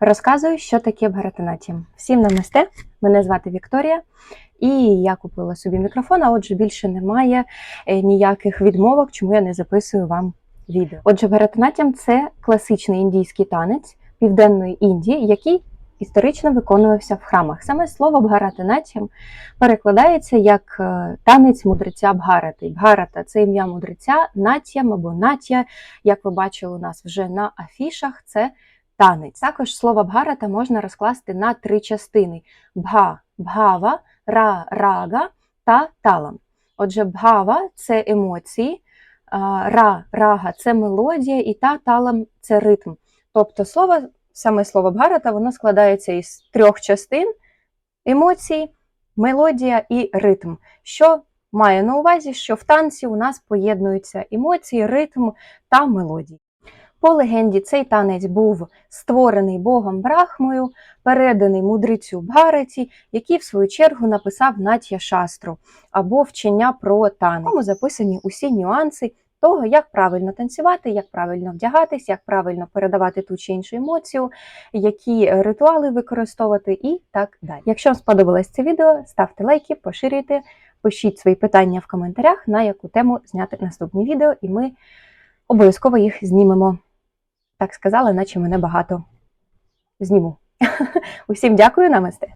Розказую, що таке Бхаратанатям. Всім намасте, мене звати Вікторія, і я купила собі мікрофон, а отже, більше немає е, ніяких відмовок, чому я не записую вам відео. Отже, Бхаратанатям – це класичний індійський танець Південної Індії, який історично виконувався в храмах. Саме слово Бхаратанатям перекладається як е, танець мудреця Бхарати. Бхарата це ім'я мудреця, натям або натя, як ви бачили у нас вже на афішах, це танець. Також слово бхарата можна розкласти на три частини: бха, бхава, ра, рага та талам. Отже, бхава це емоції, ра, рага це мелодія, і та талам це ритм. Тобто слово, саме слово бхарата, воно складається із трьох частин: емоції, мелодія і ритм. Що має на увазі, що в танці у нас поєднуються емоції, ритм та мелодії. По легенді, цей танець був створений богом Брахмою, переданий мудрецю Бхараті, який в свою чергу написав Натя Шастру або вчення про танець. В ньому записані усі нюанси того, як правильно танцювати, як правильно вдягатись, як правильно передавати ту чи іншу емоцію, які ритуали використовувати і так далі. Якщо вам сподобалось це відео, ставте лайки, поширюйте, пишіть свої питання в коментарях, на яку тему зняти наступні відео, і ми обов'язково їх знімемо. Так сказала, наче мене багато зніму. Усім дякую, намасте.